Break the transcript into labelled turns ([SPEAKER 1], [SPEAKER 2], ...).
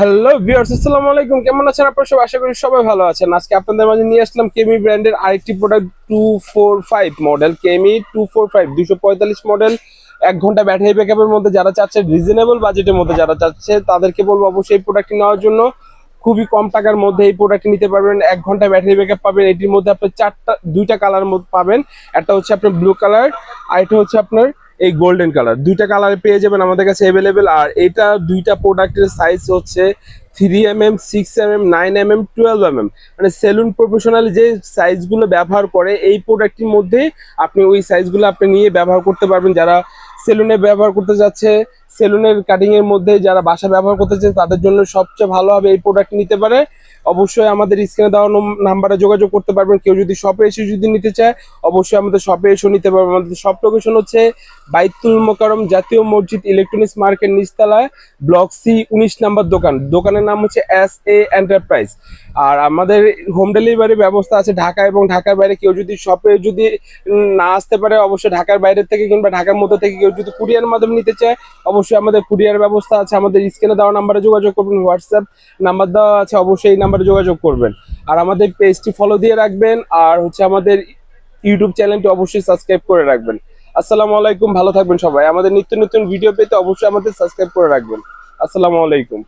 [SPEAKER 1] Hello viewers আসসালামু আলাইকুম। কেমন আছেন আপনারা সবাই? আশা করি সবাই ভালো আছেন। আজকে আপনাদের মাঝে নিয়ে আসলাম কেমি ব্র্যান্ডের আরেকটি product two four five model Kemei two four five দুশো পঁয়তাল্লিশ মডেল এক ঘণ্টা ব্যাটারি ব্যাকআপের মধ্যে যারা চাচ্ছে রিজনেবল বাজেটের মধ্যে যারা চাচ্ছে, তাদেরকে বলব অবশ্যই এই প্রোডাক্টটি নেওয়ার জন্য। খুবই কম টাকার মধ্যে এই প্রোডাক্টটি নিতে পারবেন। এক ঘণ্টা ব্যাটারি ব্যাকআপ পাবেন। এটির মধ্যে আপনি চারটা, দুইটা কালার পাবেন। একটা হচ্ছে আপনার ব্লু কালার আর এটা হচ্ছে আপনার এই গোল্ডেন কালার দুইটা কালারে পেয়ে যাবেন আমাদের কাছে অ্যাভেলেবেল আর এটা দুইটা প্রোডাক্টের সাইজ হচ্ছে three M M six M M nine M M twelve M M মানে সেলুন প্রফেশনাল যে সাইজগুলো ব্যবহার করে, এই প্রোডাক্টটির মধ্যে আপনি ওই সাইজগুলো আপনি নিয়ে ব্যবহার করতে পারবেন। যারা সেলুনে ব্যবহার করতে যাচ্ছে সেলুনের কাটিংয়ের মধ্যে যারা বাসা ব্যবহার করতে চাচ্ছে তাদের জন্য সবচেয়ে ভালো হবে এই প্রোডাক্ট নিতে পারে। অবশ্যই আমাদের স্ক্রিনে দেওয়া নাম্বারে যোগাযোগ করতে পারবেন। কেউ যদি শপে এসে যদি নিতে চায়, অবশ্যই আমাদের শপে এসে নিতে পারবেন আমাদের শপ লোকেশন হচ্ছে বাইতুল মোকারম জাতীয় মসজিদ ইলেকট্রনিক্স মার্কেট নিচতলায় ব্লক সি উনিশ নাম্বার দোকান। দোকানের নাম হচ্ছে এস এ এন্টারপ্রাইজ আর আমাদের হোম ডেলিভারি ব্যবস্থা আছে ঢাকা এবং ঢাকার বাইরে। কেউ যদি শপে যদি না আসতে পারে, অবশ্যই ঢাকার বাইরে থেকে কিংবা ঢাকার মধ্যে থেকে কেউ যদি কুরিয়ার মাধ্যমে নিতে চায়, অবশ্যই আমাদের কুরিয়ার ব্যবস্থা আছে। আমাদের স্ক্রিনে দেওয়া নাম্বারে যোগাযোগ করবেন। হোয়াটসঅ্যাপ নাম্বার দেওয়া আছে। অবশ্যই নাম্বারে যোগাযোগ করবেন। আর আমাদের পেজটি ফলো দিয়ে রাখবেন, আর হচ্ছে আমাদের ইউটিউব চ্যানেলটি অবশ্যই সাবস্ক্রাইব করে রাখবেন। আসসালামু আলাইকুম, ভালো থাকবেন সবাই। আমাদের নিত্য নতুন ভিডিও পেতে অবশ্যই আমাদের সাবস্ক্রাইব করে রাখবেন। আসসালামু আলাইকুম।